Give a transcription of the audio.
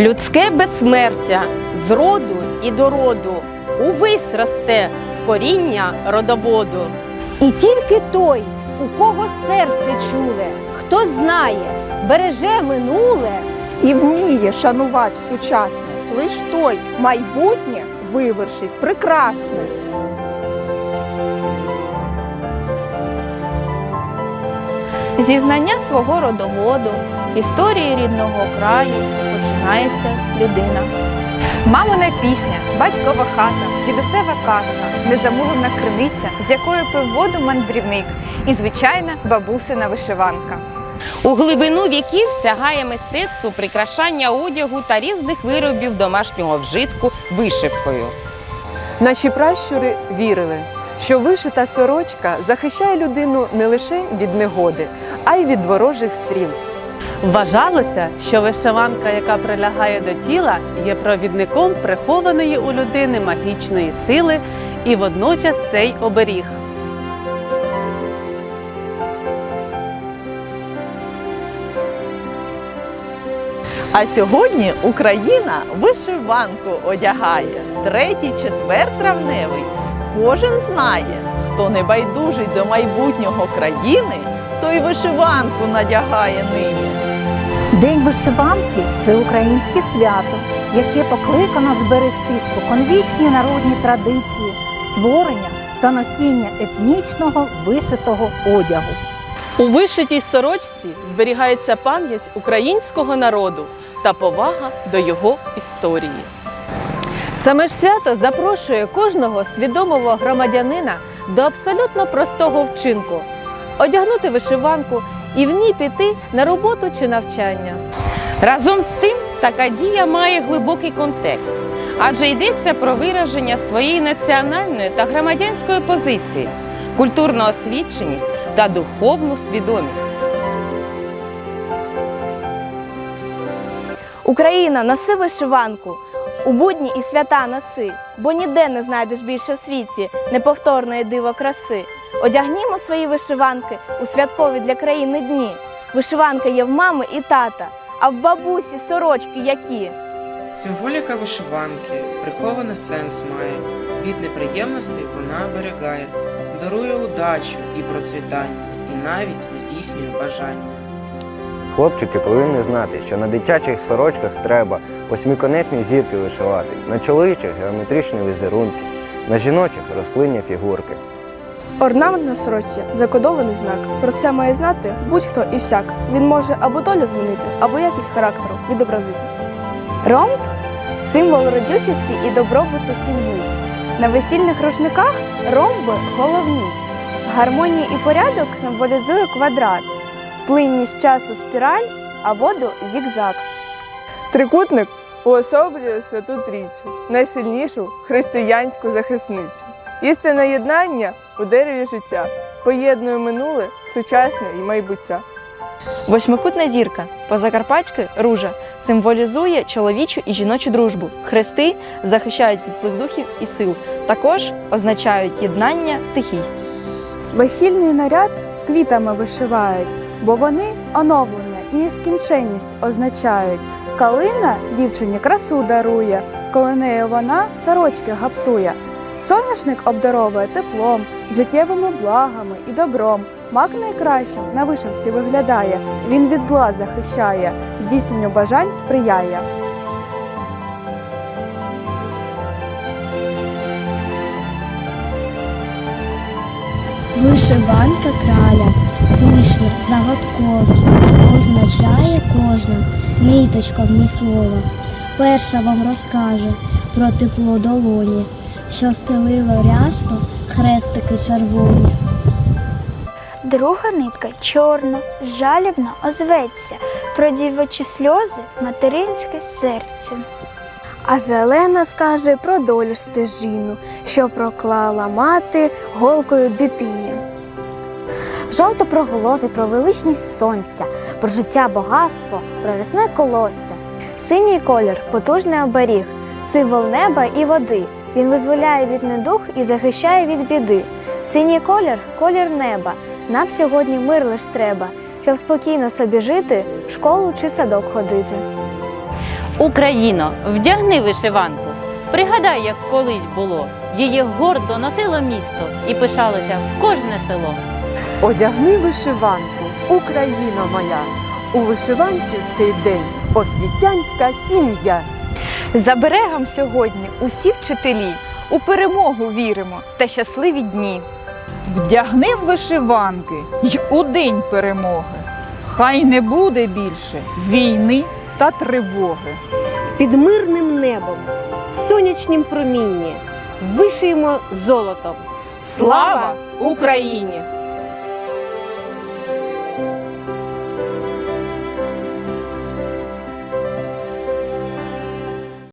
Людське безсмертя з роду і до роду увесь росте з коріння родоводу. І тільки той, у кого серце чуле, хто знає, береже минуле, і вміє шанувати сучасне, лиш той майбутнє вивершить прекрасне. Зі знання свого родоводу, історії рідного краю починається людина. Мамина пісня, батькова хата, дідусева казка, незамулена криниця, з якої пив воду мандрівник, і звичайна бабусина вишиванка. У глибину віків сягає мистецтво прикрашання одягу та різних виробів домашнього вжитку вишивкою. Наші пращури вірили, що вишита сорочка захищає людину не лише від негоди, а й від ворожих стріл. Вважалося, що вишиванка, яка прилягає до тіла, є провідником прихованої у людини магічної сили і водночас цей оберіг. А сьогодні Україна вишиванку одягає. Третій, четвер травневий. Кожен знає, хто не байдужий до майбутнього країни, той вишиванку надягає нині. День вишиванки всеукраїнське свято, яке покликано зберегти споконвічні народні традиції, створення та носіння етнічного вишитого одягу. У вишитій сорочці зберігається пам'ять українського народу та повага до його історії. Саме ж свято запрошує кожного свідомого громадянина до абсолютно простого вчинку одягнути вишиванку і в ній піти на роботу чи навчання. Разом з тим, така дія має глибокий контекст, адже йдеться про вираження своєї національної та громадянської позиції, культурну освіченість та духовну свідомість. Україна, носи вишиванку. У будні і свята носи, бо ніде не знайдеш більше в світі неповторної диво краси. Одягнімо свої вишиванки у святкові для країни дні. Вишиванка є в мами і тата, а в бабусі сорочки які. Символіка вишиванки прихований сенс має. Від неприємностей вона оберігає, дарує удачу і процвітання, і навіть здійснює бажання. Хлопчики повинні знати, що на дитячих сорочках треба восьмиконечні зірки вишивати, на чоловічих геометричні візерунки, на жіночих рослинні фігурки. Орнамент на сорочці закодований знак. Про це має знати будь-хто і всяк. Він може або долю змінити, або якість характеру відобразити. Ромб символ родючості і добробуту сім'ї. На весільних рушниках ромби головні. Гармонію і порядок символізує квадрат, плинність часу спіраль, а воду зігзаг. Трикутник уособлює Святу Трійцю, найсильнішу християнську захисницю. Істинне єднання у дереві життя поєднує минуле, сучасне і майбуття. Восьмикутна зірка по-закарпатськи ружа символізує чоловічу і жіночу дружбу. Хрести захищають від злих духів і сил. Також означають єднання стихій. Весільний наряд квітами вишивають, бо вони оновлення і нескінченність означають. Калина дівчині красу дарує, коли нею вона сорочки гаптує. Соняшник обдаровує теплом, життєвими благами і добром. Мак найкращим на вишивці виглядає, він від зла захищає, здійсненню бажань сприяє. Вишиванка краля, пишна, загадкова, означає кожна ниточка вмислова. Перша вам розкаже про тепло долоні, що стелило рясно хрестики червоні. Друга нитка чорна, жалібно озветься, про дівочі сльози материнське серце. А зелена скаже про долю стежину, що проклала мати голкою дитині. Жовто проголосить про величність сонця, про життя багатство, про рясне колосся. Синій колір потужний оберіг, символ неба і води. Він визволяє від недух і захищає від біди. Синій колір колір неба. Нам сьогодні мир лиш треба, щоб спокійно собі жити, в школу чи садок ходити. Україно, вдягни вишиванку. Пригадай, як колись було. Її гордо носило місто і пишалося кожне село. Одягни вишиванку, Україна моя. У вишиванці цей день освітянська сім'я. За берегом сьогодні усі вчителі у перемогу віримо та щасливі дні. Вдягни в вишиванки й у день перемоги. Хай не буде більше війни та тривоги. Під мирним небом, в сонячнім промінні вишиємо золотом. Слава Україні!